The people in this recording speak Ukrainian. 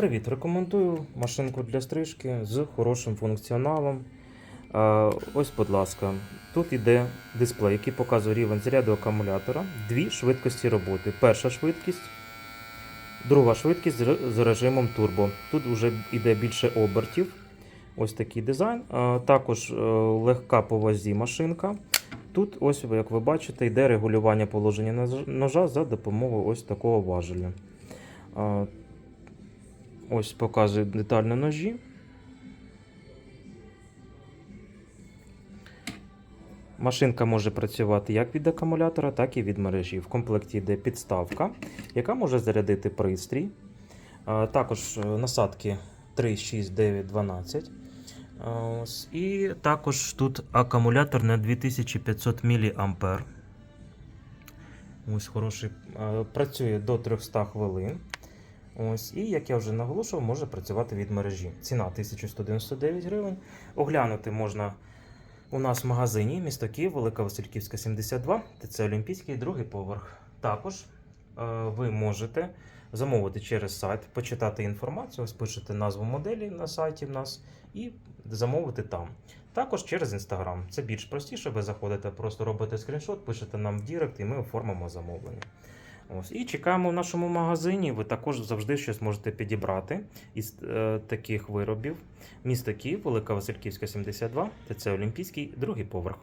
Привіт, рекомендую машинку для стрижки з хорошим функціоналом. Ось, будь ласка, тут іде дисплей, який показує рівень заряду акумулятора, дві швидкості роботи. Перша швидкість, друга швидкість з режимом турбо. Тут вже йде більше обертів. Ось такий дизайн. Також е, легка по вазі машинка. Тут, ось, як ви бачите, йде регулювання положення ножа за допомогою ось такого важеля. Ось показую детально ножі. Машинка може працювати як від акумулятора, так і від мережі. В комплекті йде підставка, яка може зарядити пристрій. Також е, насадки 3, 6, 9, 12. Ось. І також тут акумулятор на 2500 мА. Ось хороший. е, Працює до 300 хвилин. Ось, і як я вже наголошував, може працювати від мережі. Ціна 1199 гривень. Оглянути можна у нас в магазині місто Київ, Велика Васильківська, 72, ТЦ Олімпійський, другий поверх. Також е, ви можете замовити через сайт, почитати інформацію, ось пишете назву моделі на сайті в нас і замовити там. Також через інстаграм. Це більш простіше. Ви заходите, просто робите скріншот, пишете нам в Дірект, і ми оформимо замовлення. Ось. І чекаємо в нашому магазині. Ви також завжди щось можете підібрати із е, таких виробів. Місто Київ, Велика Васильківська, 72, ТЦ Олімпійський, другий поверх.